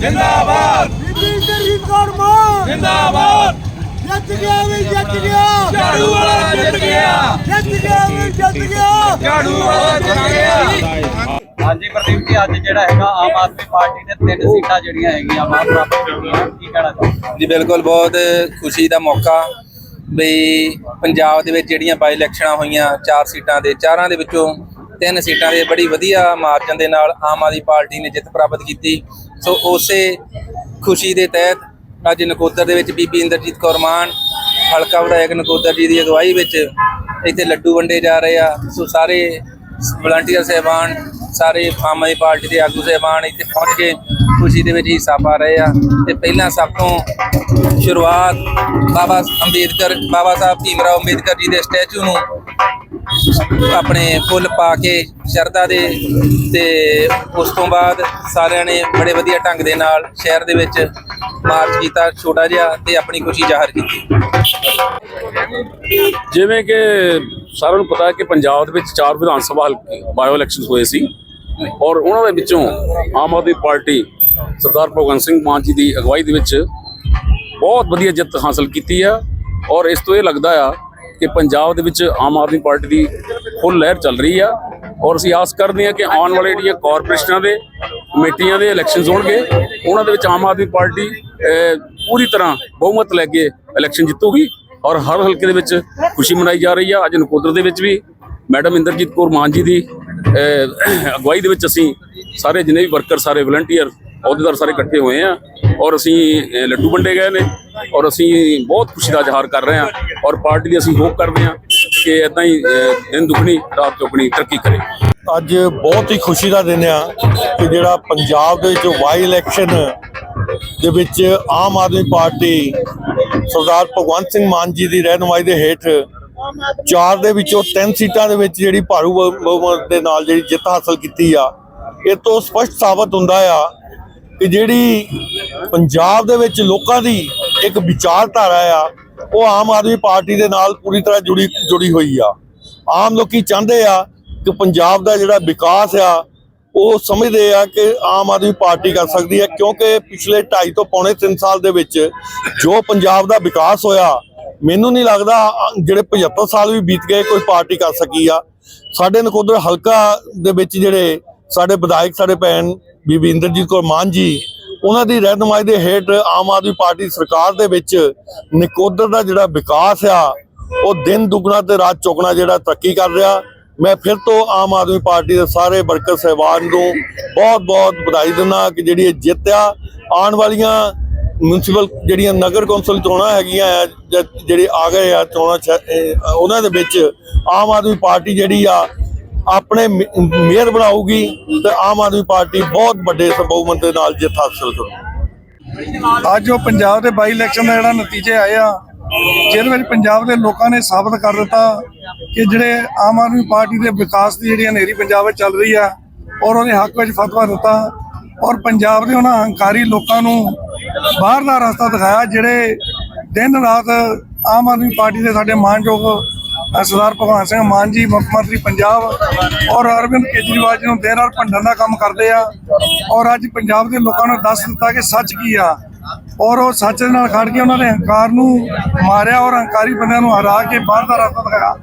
ਜਿੰਦਾਬਾਦ। ਬੀਬੀ ਗਰੀਬ ਕੌਰ ਮਾਂ ਜਿੰਦਾਬਾਦ। ਜਿੱਤ ਗਿਆ ਵੀ ਜਿੱਤ ਗਿਆ। ਝਾੜੂ ਵਾਲਾ ਜਿੱਤ ਗਿਆ ਜਿੱਤ ਗਿਆ ਵੀ ਜਿੱਤ ਗਿਆ। ਝਾੜੂ ਵਾਲਾ ਜਿੱਤ ਗਿਆ। ਹਾਂਜੀ, ਪ੍ਰਦੀਪ ਜੀ, ਅੱਜ ਜਿਹੜਾ ਹੈਗਾ ਆਮ ਆਦਮੀ ਪਾਰਟੀ ਨੇ ਤਿੰਨ ਸੀਟਾਂ ਜਿਹੜੀਆਂ ਹੈਗੀਆਂ ਵਾ ਪ੍ਰਾਪਤ ਕੀਤੀਆਂ ਕੀ ਕਹਿਣਾ ਚਾਹੁੰਦੇ ਜੀ, ਬਿਲਕੁਲ, ਬਹੁਤ ਖੁਸ਼ੀ ਦਾ ਮੌਕਾ ਵੀ ਪੰਜਾਬ ਦੇ ਵਿੱਚ ਜਿਹੜੀਆਂ ਬਾਈ ਇਲੈਕਸ਼ਨਾਂ ਹੋਈਆਂ, ਚਾਰ ਸੀਟਾਂ ਦੇ, ਚਾਰਾਂ ਦੇ ਵਿੱਚੋਂ ਤਿੰਨ ਸੀਟਾਂ ਦੇ ਬੜੀ ਵਧੀਆ ਮਾਰਜਨ ਦੇ ਨਾਲ ਆਮ ਆਦਮੀ ਪਾਰਟੀ ਨੇ ਜਿੱਤ ਪ੍ਰਾਪਤ ਕੀਤੀ। ਸੋ ਉਸੇ ਖੁਸ਼ੀ ਦੇ ਤਹਿਤ ਅੱਜ ਨਕੋਦਰ ਦੇ ਵਿੱਚ ਬੀਬੀ ਇੰਦਰਜੀਤ ਕੌਰ ਮਾਨ, ਹਲਕਾ ਵਿਧਾਇਕ ਨਕੋਦਰ ਜੀ ਦੀ ਅਗਵਾਈ ਵਿੱਚ ਇੱਥੇ ਲੱਡੂ ਵੰਡੇ ਜਾ ਰਹੇ ਆ। ਸੋ ਸਾਰੇ ਵਲੰਟੀਅਰ ਸਹਿਬਾਨ, ਸਾਰੇ ਆਮ ਆਦਮੀ ਪਾਰਟੀ ਦੇ ਆਗੂ ਸਹਿਬਾਨ ਇੱਥੇ ਪਹੁੰਚ ਕੇ ਖੁਸ਼ੀ ਦੇ ਵਿੱਚ ਹਿੱਸਾ ਪਾ ਰਹੇ ਆ। ਤੇ ਪਹਿਲਾਂ ਸਭ ਤੋਂ ਸ਼ੁਰੂਆਤ ਬਾਬਾ ਅੰਬੇਦਕਰ, ਬਾਬਾ ਸਾਹਿਬ ਭੀਮਰਾਓ ਅੰਬੇਦਕਰ ਜੀ ਦੇ ਸਟੈਚੂ ਨੂੰ ਆਪਣੇ ਫੁੱਲ ਪਾ ਕੇ ਸ਼ਰਧਾ ਦੇ ਤੇ ਉਸ ਤੋਂ ਬਾਅਦ ਸਾਰਿਆਂ ਨੇ ਬੜੇ ਵਧੀਆ ਢੰਗ ਦੇ ਨਾਲ ਸ਼ਹਿਰ ਦੇ ਵਿੱਚ ਮਾਰਚ ਕੀਤਾ, ਛੋਟਾ ਜਿਹਾ ਤੇ ਆਪਣੀ ਖੁਸ਼ੀ ਜ਼ਾਹਰ ਕੀਤੀ। ਜਿਵੇਂ ਕਿ ਸਾਰਿਆਂ ਨੂੰ ਪਤਾ ਹੈ ਕਿ ਪੰਜਾਬ ਦੇ ਵਿੱਚ ਚਾਰ ਵਿਧਾਨ ਸਭਾ ਹਲਕੇ ਬਾਇਓ ਇਲੈਕਸ਼ਨ ਹੋਏ ਸੀ ਔਰ ਉਹਨਾਂ ਦੇ ਵਿੱਚੋਂ ਆਮ ਆਦਮੀ ਪਾਰਟੀ ਸਰਦਾਰ ਭਗਵੰਤ ਸਿੰਘ ਮਾਨ ਜੀ ਦੀ ਅਗਵਾਈ ਦੇ ਵਿੱਚ ਬਹੁਤ ਵਧੀਆ ਜਿੱਤ ਹਾਸਲ ਕੀਤੀ ਆ ਔਰ ਇਸ ਤੋਂ ਇਹ ਲੱਗਦਾ ਆ ਕਿ ਪੰਜਾਬ ਦੇ ਵਿੱਚ ਆਮ ਆਦਮੀ ਪਾਰਟੀ ਦੀ ਫੁੱਲ ਲਹਿਰ ਚੱਲ ਰਹੀ ਆ ਔਰ ਅਸੀਂ ਆਸ ਕਰਦੇ ਹਾਂ ਕਿ ਆਉਣ ਵਾਲੇ ਜਿਹੜੀਆਂ ਕਾਰਪੋਰੇਸ਼ਨਾਂ ਦੇ ਕਮੇਟੀਆਂ ਦੇ ਇਲੈਕਸ਼ਨਸ ਹੋਣਗੇ, ਉਹਨਾਂ ਦੇ ਵਿੱਚ ਆਮ ਆਦਮੀ ਪਾਰਟੀ ਪੂਰੀ ਤਰ੍ਹਾਂ ਬਹੁਮਤ ਲੈ ਕੇ ਇਲੈਕਸ਼ਨ ਜਿੱਤੂਗੀ ਔਰ ਹਰ ਹਲਕੇ ਦੇ ਵਿੱਚ ਖੁਸ਼ੀ ਮਨਾਈ ਜਾ ਰਹੀ ਆ। ਅੱਜ ਨਕੋਦਰ ਦੇ ਵਿੱਚ ਵੀ ਮੈਡਮ ਇੰਦਰਜੀਤ ਕੌਰ ਮਾਨ ਜੀ ਦੀ ਅਗਵਾਈ ਦੇ ਵਿੱਚ ਅਸੀਂ ਸਾਰੇ ਜਿੰਨੇ ਵੀ ਵਰਕਰ, ਸਾਰੇ ਵਲੰਟੀਅਰ ਅਹੁਦੇਦਾਰ ਸਾਰੇ ਇਕੱਠੇ ਹੋਏ ਆ ਔਰ ਅਸੀਂ ਲੱਡੂ ਵੰਡੇ ਗਏ ਨੇ ਔਰ ਅਸੀਂ ਬਹੁਤ ਖੁਸ਼ੀ ਦਾ ਇਜ਼ਹਾਰ ਕਰ ਰਹੇ ਹਾਂ ਔਰ ਪਾਰਟੀ ਦੀ ਅਸੀਂ ਹੋਪ ਕਰਦੇ ਹਾਂ ਕਿ ਇਦਾਂ ਹੀ ਦਿਨ ਦੁਗਣੀ, ਰਾਤ ਚੌਗਣੀ ਤਰੱਕੀ ਕਰੇ। ਅੱਜ ਬਹੁਤ ਹੀ ਖੁਸ਼ੀ ਦਾ ਦਿਨ ਆ ਕਿ ਜਿਹੜਾ ਪੰਜਾਬ ਦੇ ਵਿੱਚ ਵਾਈ ਇਲੈਕਸ਼ਨ ਦੇ ਵਿੱਚ ਆਮ ਆਦਮੀ ਪਾਰਟੀ ਸਰਦਾਰ ਭਗਵੰਤ ਸਿੰਘ ਮਾਨ ਜੀ ਦੀ ਰਹਿਨੁਮਾਈ ਦੇ ਹੇਠ ਚਾਰ ਦੇ ਵਿੱਚੋਂ ਤਿੰਨ ਸੀਟਾਂ ਦੇ ਵਿੱਚ ਜਿਹੜੀ ਭਾਰੂ ਬਹੁਮਤ ਦੇ ਨਾਲ ਜਿਹੜੀ ਜਿੱਤ ਹਾਸਲ ਕੀਤੀ ਆ, ਇਹ ਤੋਂ ਸਪਸ਼ਟ ਸਾਬਤ ਹੁੰਦਾ ਆ ਕਿ ਜਿਹੜੀ ਪੰਜਾਬ ਦੇ ਵਿੱਚ ਲੋਕਾਂ ਦੀ ਇੱਕ ਵਿਚਾਰਧਾਰਾ ਆ, ਉਹ ਆਮ ਆਦਮੀ ਪਾਰਟੀ ਦੇ ਨਾਲ ਪੂਰੀ ਤਰ੍ਹਾਂ ਜੁੜੀ ਜੁੜੀ ਹੋਈ ਆ। ਆਮ ਲੋਕੀ ਚਾਹੁੰਦੇ ਆ ਕਿ ਪੰਜਾਬ ਦਾ ਜਿਹੜਾ ਵਿਕਾਸ ਆ, ਉਹ ਸਮਝਦੇ ਆ ਕਿ ਆਮ ਆਦਮੀ ਪਾਰਟੀ ਕਰ ਸਕਦੀ ਹੈ ਕਿਉਂਕਿ ਪਿਛਲੇ 2.5 ਤੋਂ ਪੌਣੇ 3 ਸਾਲ ਦੇ ਵਿੱਚ ਜੋ ਪੰਜਾਬ ਦਾ ਵਿਕਾਸ ਹੋਇਆ, ਮੈਨੂੰ ਨਹੀਂ ਲੱਗਦਾ ਜਿਹੜੇ 75 ਸਾਲ ਵੀ ਬੀਤ ਗਏ ਕੋਈ ਪਾਰਟੀ ਕਰ ਸਕੀ ਆ। ਸਾਡੇ ਨਕੋਦਰ ਹਲਕਾ ਦੇ ਵਿੱਚ ਜਿਹੜੇ ਸਾਡੇ ਵਿਧਾਇਕ, ਸਾਡੇ ਭੈਣ ਬੀਬੀ ਇੰਦਰਜੀਤ ਕੌਰ ਮਾਨ ਜੀ, ਉਹਨਾਂ ਦੀ ਰਹਿਨੁਮਾਈ ਦੇ ਹੇਠ ਆਮ ਆਦਮੀ ਪਾਰਟੀ ਸਰਕਾਰ ਦੇ ਵਿੱਚ ਨਕੋਦਰ ਦਾ ਜਿਹੜਾ ਵਿਕਾਸ ਆ, ਉਹ ਦਿਨ ਦੁੱਗਣਾ ਤੇ ਰਾਤ ਚੌਗਣਾ ਜਿਹੜਾ ਤਰੱਕੀ ਕਰ ਰਿਹਾ। ਮੈਂ ਫਿਰ ਤੋਂ ਆਮ ਆਦਮੀ ਪਾਰਟੀ ਦੇ ਸਾਰੇ ਵਰਕਰ ਸਹਿਬਾਨ ਨੂੰ ਬਹੁਤ-ਬਹੁਤ ਵਧਾਈ ਦਿੰਦਾ ਕਿ ਜਿਹੜੀ ਇਹ ਜਿੱਤ ਆ, ਆਉਣ ਵਾਲੀਆਂ ਮਿਊਨਿਸਪਲ ਜਿਹੜੀਆਂ ਨਗਰ ਕੌਂਸਲ ਚੋਣਾਂ ਹੈਗੀਆਂ ਜਿਹੜੇ ਆ ਗਏ ਆ ਚੋਣਾਂ ਚ- ਉਹਨਾਂ ਦੇ ਵਿੱਚ ਆਮ ਆਦਮੀ ਪਾਰਟੀ ਜਿਹੜੀ ਆ, ਆਪਣੇ ਮੇਅਰ ਬਣਾਊਗੀ ਤੇ ਆਮ ਆਦਮੀ ਪਾਰਟੀ ਬਹੁਤ ਵੱਡੇ ਬਹੁਮਤ ਦੇ ਨਾਲ ਜਿੱਤ ਹਾਸਲ ਕਰੂਗੀ। ਅੱਜ ਉਹ ਪੰਜਾਬ ਦੇ ਬਾਈ ਇਲੈਕਸ਼ਨ ਦਾ ਜਿਹੜਾ ਨਤੀਜੇ ਆਏ ਆ ਜਿਹਦੇ ਵਿੱਚ ਪੰਜਾਬ ਦੇ ਲੋਕਾਂ ਨੇ ਸਾਬਤ ਕਰ ਦਿੱਤਾ ਕਿ ਜਿਹੜੇ ਆਮ ਆਦਮੀ ਪਾਰਟੀ ਦੇ ਵਿਕਾਸ ਦੀ ਜਿਹੜੀ ਹਨੇਰੀ ਪੰਜਾਬ ਵਿੱਚ ਚੱਲ ਰਹੀ ਆ, ਔਰ ਉਹਦੇ ਹੱਕ ਵਿੱਚ ਫਤਵਾ ਦਿੱਤਾ, ਔਰ ਪੰਜਾਬ ਦੇ ਉਹਨਾਂ ਹੰਕਾਰੀ ਲੋਕਾਂ ਨੂੰ ਬਾਹਰ ਦਾ ਰਸਤਾ ਦਿਖਾਇਆ, ਜਿਹੜੇ ਦਿਨ ਰਾਤ ਆਮ ਆਦਮੀ ਪਾਰਟੀ ਦੇ ਸਾਡੇ ਮਾਨਯੋਗ ਸਰਦਾਰ ਭਗਵਾਨ ਸਿੰਘ ਮਾਨ ਜੀ, ਮੁੱਖ ਮੰਤਰੀ ਪੰਜਾਬ ਔਰ ਅਰਵਿੰਦ ਕੇਜਰੀਵਾਲ ਜੀ ਨੂੰ ਦੇਰ ਰਾਤ ਭੰਡਣ ਦਾ ਕੰਮ ਕਰਦੇ ਆ, ਔਰ ਅੱਜ ਪੰਜਾਬ ਦੇ ਲੋਕਾਂ ਨੂੰ ਦੱਸ ਦਿੱਤਾ ਕਿ ਸੱਚ ਕੀ ਆ। ਔਰ ਉਹ ਸੱਚ ਦੇ ਨਾਲ ਖੜ ਕੇ ਉਹਨਾਂ ਦੇ ਹੰਕਾਰ ਨੂੰ ਮਾਰਿਆ ਔਰ ਹੰਕਾਰੀ ਬੰਦਿਆਂ ਨੂੰ ਹਰਾ ਕੇ ਬਾਹਰ ਦਾ ਰਸਤਾ ਦਿਖਾਇਆ।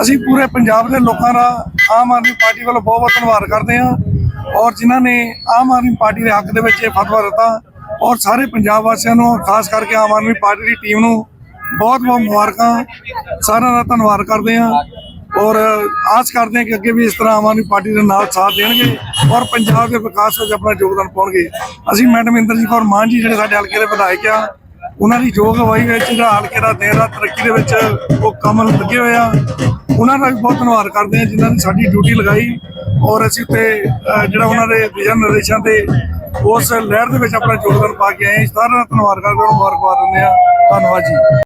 ਅਸੀਂ ਪੂਰੇ ਪੰਜਾਬ ਦੇ ਲੋਕਾਂ ਦਾ ਆਮ ਆਦਮੀ ਪਾਰਟੀ ਵੱਲੋਂ ਬਹੁਤ ਬਹੁਤ ਧੰਨਵਾਦ ਕਰਦੇ ਹਾਂ ਔਰ ਜਿਨ੍ਹਾਂ ਨੇ ਆਮ ਆਦਮੀ ਪਾਰਟੀ ਦੇ ਹੱਕ ਦੇ ਵਿੱਚ ਇਹ ਫਤਵਾ ਦਿੱਤਾ ਔਰ ਸਾਰੇ ਪੰਜਾਬ ਵਾਸੀਆਂ ਨੂੰ ਖਾਸ ਕਰਕੇ ਆਮ ਆਦਮੀ ਪਾਰਟੀ ਦੀ ਟੀਮ ਨੂੰ ਬਹੁਤ ਬਹੁਤ ਮੁਬਾਰਕਾਂ। ਸਾਰਿਆਂ ਦਾ ਧੰਨਵਾਦ ਕਰਦੇ ਹਾਂ। ਔਰ ਆਸ ਕਰਦੇ ਹਾਂ ਕਿ ਅੱਗੇ ਵੀ ਇਸ ਤਰ੍ਹਾਂ ਆਮ ਆਦਮੀ ਪਾਰਟੀ ਦੇ ਨਾਲ ਸਾਥ ਦੇਣਗੇ ਔਰ ਪੰਜਾਬ ਦੇ ਵਿਕਾਸ ਵਿੱਚ ਆਪਣਾ ਯੋਗਦਾਨ ਪਾਉਣਗੇ। ਅਸੀਂ ਮੈਡਮ ਇੰਦਰਜੀਤ ਕੌਰ ਮਾਨ ਜੀ ਜਿਹੜੇ ਸਾਡੇ ਹਲਕੇ ਦੇ ਵਿਧਾਇਕ ਆ, ਉਹਨਾਂ ਦੀ ਯੋਗ ਅਗਵਾਈ ਵਿੱਚ ਜਿਹੜਾ ਹਲਕੇ ਦਾ ਦੇਰ ਰਾਤ ਤਰੱਕੀ ਦੇ ਵਿੱਚ ਉਹ ਕੰਮ ਲੱਗੇ ਹੋਏ ਆ। ਉਹਨਾਂ ਦਾ ਵੀ ਬਹੁਤ ਧੰਨਵਾਦ ਕਰਦੇ ਹਾਂ ਜਿਨ੍ਹਾਂ ਨੇ ਸਾਡੀ ਡਿਊਟੀ ਲਗਾਈ ਔਰ ਅਸੀਂ ਉੱਤੇ ਜਿਹੜਾ ਉਹਨਾਂ ਦੇ ਵਿਜਨ ਨਿਰਦੇਸ਼ਾਂ ਤੇ ਉਸ ਲਹਿਰ ਦੇ ਵਿੱਚ ਆਪਣਾ ਯੋਗਦਾਨ ਪਾ ਕੇ ਆਏ ਸਾਰਿਆਂ ਦਾ ਧੰਨਵਾਦ ਕਰਦੇ ਹਾਂ, ਮੁਬਾਰਕਬਾਦ ਦਿੰਦੇ ਹਾਂ। ਧੰਨਵਾਦ ਜੀ।